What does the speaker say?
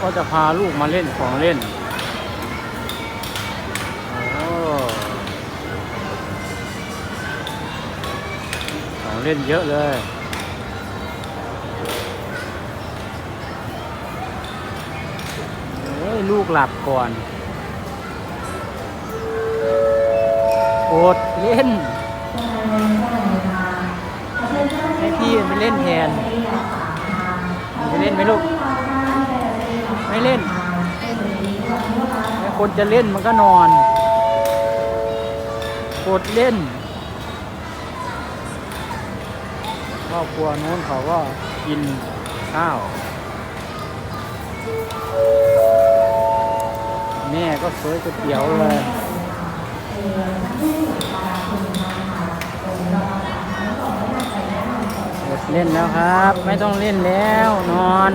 ก็จะพาลูกมาเล่นของเล่นโอ้ของเล่นเยอะเลยเฮ้ยลูกหลับก่อนอดเล่นให้พี่ไปเล่นแทน ไม่เล่น คนจะเล่นมันก็นอน กดเล่นครอบครัวโน้นเขาก็กินข้าว แม่ก็เฟยก๋วยเตี๋ยวเลยเล่นแล้วครับ ไม่ต้องเล่นแล้วนอน